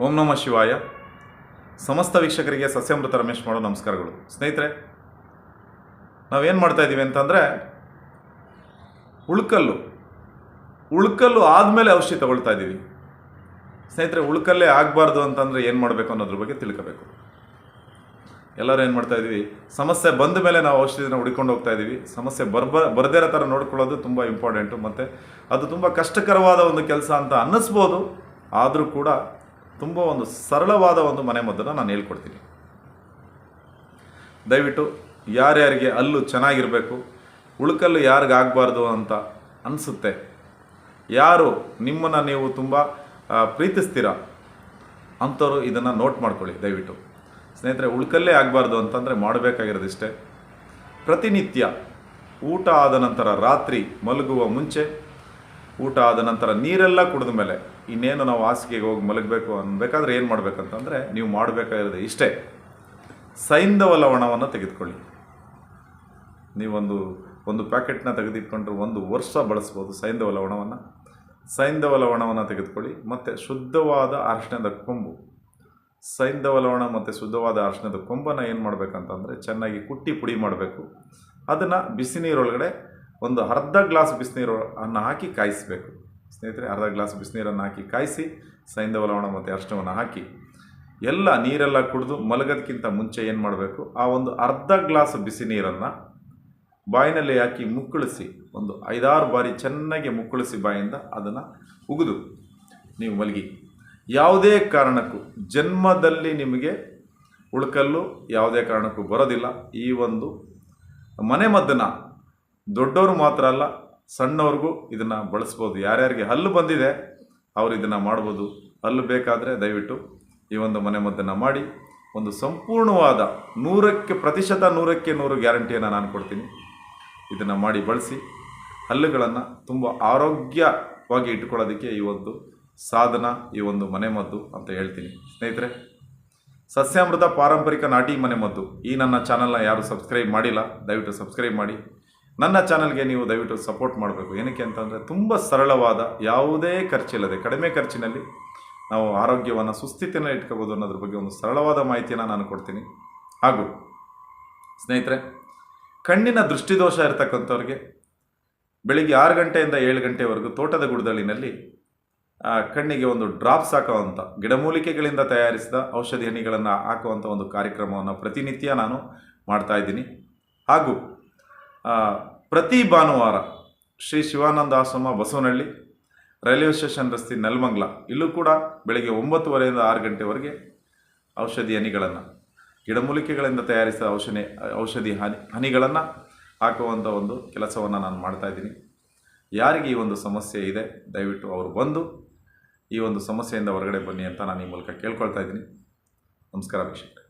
ಓಂ ನಮಃ ಶಿವಾಯ. ಸಮಸ್ತ ವೀಕ್ಷಕರಿಗೆ ಸಸ್ಯಮೃತ ರಮೇಶ್ ಮಾಡೋ ನಮಸ್ಕಾರಗಳು. ಸ್ನೇಹಿತರೆ, ನಾವೇನು ಮಾಡ್ತಾ ಇದ್ದೀವಿ ಅಂತಂದರೆ, ಉಳ್ಕಲ್ಲು ಉಳ್ಕಲ್ಲು ಆದಮೇಲೆ ಔಷಧಿ ತಗೊಳ್ತಾ ಇದ್ದೀವಿ ಸ್ನೇಹಿತರೆ, ಉಳ್ಕಲ್ಲೇ ಆಗಬಾರ್ದು ಅಂತಂದರೆ ಏನು ಮಾಡಬೇಕು ಅನ್ನೋದ್ರ ಬಗ್ಗೆ ತಿಳ್ಕೋಬೇಕು. ಎಲ್ಲರೂ ಏನು ಮಾಡ್ತಾ ಇದ್ದೀವಿ ಸಮಸ್ಯೆ ಬಂದ ಮೇಲೆ ನಾವು ಔಷಧಿನ ಹುಡ್ಕೊಂಡು ಹೋಗ್ತಾ ಇದ್ದೀವಿ ಸಮಸ್ಯೆ ಬರ್ಬ, ಬರದೇ ಇರೋ ಥರ ನೋಡ್ಕೊಳ್ಳೋದು ತುಂಬ ಇಂಪಾರ್ಟೆಂಟು ಮತ್ತು ಅದು ತುಂಬ ಕಷ್ಟಕರವಾದ ಒಂದು ಕೆಲಸ ಅಂತ ಅನ್ನಿಸ್ಬೋದು. ಆದರೂ ಕೂಡ ತುಂಬ ಒಂದು ಸರಳವಾದ ಒಂದು ಮನೆ ಮದ್ದನ್ನು ನಾನು ಹೇಳ್ಕೊಡ್ತೀನಿ. ದಯವಿಟ್ಟು ಯಾರ್ಯಾರಿಗೆ ಅಲ್ಲು ಚೆನ್ನಾಗಿರಬೇಕು, ಉಳುಕಲ್ಲು ಯಾರಿಗೆ ಆಗಬಾರ್ದು ಅಂತ ಅನಿಸುತ್ತೆ. ಯಾರು ನಿಮ್ಮನ್ನು ನೀವು ತುಂಬ ಪ್ರೀತಿಸ್ತೀರ ಅಂಥವ್ರು ಇದನ್ನು ನೋಟ್ ಮಾಡ್ಕೊಳ್ಳಿ ದಯವಿಟ್ಟು. ಸ್ನೇಹಿತರೆ, ಉಳ್ಕಲ್ಲೇ ಆಗಬಾರ್ದು ಅಂತಂದರೆ ಮಾಡಬೇಕಾಗಿರೋದಿಷ್ಟೇ. ಪ್ರತಿನಿತ್ಯ ಊಟ ಆದ ನಂತರ ರಾತ್ರಿ ಮಲಗುವ ಮುಂಚೆ, ಊಟ ಆದ ನಂತರ ನೀರೆಲ್ಲ ಕುಡಿದ ಮೇಲೆ ಇನ್ನೇನು ನಾವು ಹಾಸಿಗೆಗೆ ಹೋಗಿ ಮಲಗಬೇಕು ಅನ್ಬೇಕಾದ್ರೆ ಏನು ಮಾಡಬೇಕಂತಂದರೆ ನೀವು ಮಾಡಬೇಕಾಗಿರೋದು ಇಷ್ಟೇ. ಸೈಂಧವ ಲವಣವನ್ನು ತೆಗೆದುಕೊಳ್ಳಿ. ನೀವೊಂದು, ಒಂದು ಪ್ಯಾಕೆಟ್ನ ತೆಗೆದಿಟ್ಕೊಂಡ್ರೆ ಒಂದು ವರ್ಷ ಬಳಸ್ಬೋದು ಸೈಂಧವ ಲವಣವನ್ನು. ಸೈಂಧವ ಲವಣವನ್ನು ತೆಗೆದುಕೊಳ್ಳಿ, ಮತ್ತು ಶುದ್ಧವಾದ ಅರಿಶಿಣದ ಕೊಂಬು. ಸೈಂಧವ ಲವಣ ಮತ್ತು ಶುದ್ಧವಾದ ಅರಿಶಿಣದ ಕೊಂಬನ್ನು ಏನು ಮಾಡಬೇಕಂತಂದರೆ ಚೆನ್ನಾಗಿ ಕುಟ್ಟಿ ಪುಡಿ ಮಾಡಬೇಕು. ಅದನ್ನು ಬಿಸಿನೀರೊಳಗಡೆ ಒಂದು ಅರ್ಧ ಗ್ಲಾಸ್ ಬಿಸಿನೀರು ಅನ್ನು ಹಾಕಿ ಕಾಯಿಸಬೇಕು. ಸ್ನೇಹಿತರೆ, ಅರ್ಧ ಗ್ಲಾಸ್ ಬಿಸಿನೀರನ್ನು ಹಾಕಿ ಕಾಯಿಸಿ ಸೈಂಧವ ಲವಣ ಮತ್ತು ಅರ್ಶನವನ್ನು ಹಾಕಿ, ಎಲ್ಲ ನೀರೆಲ್ಲ ಕುಡಿದು ಮಲಗೋದಕ್ಕಿಂತ ಮುಂಚೆ ಏನು ಮಾಡಬೇಕು? ಆ ಒಂದು ಅರ್ಧ ಗ್ಲಾಸ್ ಬಿಸಿ ನೀರನ್ನು ಬಾಯಿನಲ್ಲಿ ಹಾಕಿ ಮುಕ್ಕಳಿಸಿ, ಒಂದು ಐದಾರು ಬಾರಿ ಚೆನ್ನಾಗಿ ಮುಕ್ಕಳಿಸಿ ಬಾಯಿಂದ ಅದನ್ನು ಉಗಿದು ನೀವು ಮಲಗಿ. ಯಾವುದೇ ಕಾರಣಕ್ಕೂ, ಜನ್ಮದಲ್ಲಿ ನಿಮಗೆ ಉಳ್ಕಲ್ಲು ಯಾವುದೇ ಕಾರಣಕ್ಕೂ ಬರೋದಿಲ್ಲ. ಈ ಒಂದು ಮನೆಮದ್ದನ್ನು ದೊಡ್ಡವರು ಮಾತ್ರ ಅಲ್ಲ ಸಣ್ಣವ್ರಿಗೂ ಇದನ್ನು ಬಳಸ್ಬೋದು. ಯಾರ್ಯಾರಿಗೆ ಹಲ್ಲು ಬಂದಿದೆ, ಅವರು ಇದನ್ನು ಮಾಡ್ಬೋದು. ಹಲ್ಲು ಬೇಕಾದರೆ ದಯವಿಟ್ಟು ಈ ಒಂದು ಮನೆ ಮದ್ದನ್ನು ಮಾಡಿ, ಒಂದು ಸಂಪೂರ್ಣವಾದ ನೂರಕ್ಕೆ ಪ್ರತಿಶತ ನೂರಕ್ಕೆ ನೂರು ಗ್ಯಾರಂಟಿಯನ್ನು ನಾನು ಕೊಡ್ತೀನಿ. ಇದನ್ನು ಮಾಡಿ ಬಳಸಿ, ಹಲ್ಲುಗಳನ್ನು ತುಂಬ ಆರೋಗ್ಯವಾಗಿ ಇಟ್ಕೊಳ್ಳೋದಕ್ಕೆ ಈ ಒಂದು ಸಾಧನ, ಈ ಒಂದು ಮನೆಮದ್ದು ಅಂತ ಹೇಳ್ತೀನಿ. ಸ್ನೇಹಿತರೆ, ಸಸ್ಯಾಮೃತ ಪಾರಂಪರಿಕ ನಾಟಿ ಮನೆಮದ್ದು ಈ ನನ್ನ ಚಾನಲ್ನ ಯಾರು ಸಬ್ಸ್ಕ್ರೈಬ್ ಮಾಡಿಲ್ಲ, ದಯವಿಟ್ಟು ಸಬ್ಸ್ಕ್ರೈಬ್ ಮಾಡಿ. ನನ್ನ ಚಾನಲ್ಗೆ ನೀವು ದಯವಿಟ್ಟು ಸಪೋರ್ಟ್ ಮಾಡಬೇಕು. ಏನಕ್ಕೆ ಅಂತಂದರೆ ತುಂಬ ಸರಳವಾದ ಯಾವುದೇ ಖರ್ಚಿಲ್ಲದೆ, ಕಡಿಮೆ ಖರ್ಚಿನಲ್ಲಿ ನಾವು ಆರೋಗ್ಯವನ್ನು ಸುಸ್ಥಿತಿಯನ್ನು ಇಟ್ಕೋಬೋದು ಅನ್ನೋದ್ರ ಬಗ್ಗೆ ಒಂದು ಸರಳವಾದ ಮಾಹಿತಿಯನ್ನು ನಾನು ಕೊಡ್ತೀನಿ. ಹಾಗೂ ಸ್ನೇಹಿತರೆ, ಕಣ್ಣಿನ ದೃಷ್ಟಿದೋಷ ಇರತಕ್ಕಂಥವ್ರಿಗೆ ಬೆಳಿಗ್ಗೆ ಆರು ಗಂಟೆಯಿಂದ ಏಳು ಗಂಟೆವರೆಗೂ ತೋಟದ ಗುಡ್ದಳಿನಲ್ಲಿ ಕಣ್ಣಿಗೆ ಒಂದು ಡ್ರಾಪ್ಸ್ ಹಾಕುವಂಥ ಗಿಡಮೂಲಿಕೆಗಳಿಂದ ತಯಾರಿಸಿದ ಔಷಧಿ ಹನಿಗಳನ್ನು ಹಾಕುವಂಥ ಒಂದು ಕಾರ್ಯಕ್ರಮವನ್ನು ಪ್ರತಿನಿತ್ಯ ನಾನು ಮಾಡ್ತಾಯಿದ್ದೀನಿ ಹಾಗೂ ಪ್ರತಿ ಭಾನುವಾರ ಶ್ರೀ ಶಿವಾನಂದ ಆಶ್ರಮ ಬಸವನಹಳ್ಳಿ ರೈಲ್ವೆ ಸ್ಟೇಷನ್ ರಸ್ತೆ ನೆಲಮಂಗ್ಲ, ಇಲ್ಲೂ ಕೂಡ ಬೆಳಗ್ಗೆ ಒಂಬತ್ತುವರೆಯಿಂದ ಆರು ಗಂಟೆವರೆಗೆ ಔಷಧಿ ಹನಿಗಳನ್ನು ಗಿಡಮೂಲಿಕೆಗಳಿಂದ ತಯಾರಿಸಿದ ಔಷಧಿ ಔಷಧಿ ಹನಿ, ಹನಿಗಳನ್ನು ಹಾಕುವಂಥ ಒಂದು ಕೆಲಸವನ್ನು ನಾನು ಮಾಡ್ತಾಯಿದ್ದೀನಿ ಯಾರಿಗೆ ಈ ಒಂದು ಸಮಸ್ಯೆ ಇದೆ, ದಯವಿಟ್ಟು ಅವರು ಬಂದು ಈ ಒಂದು ಸಮಸ್ಯೆಯಿಂದ ಹೊರಗಡೆ ಬನ್ನಿ ಅಂತ ನಾನು ಈ ಮೂಲಕ ಕೇಳ್ಕೊಳ್ತಾ ಇದ್ದೀನಿ. ನಮಸ್ಕಾರ ವೀಕ್ಷಕರೇ.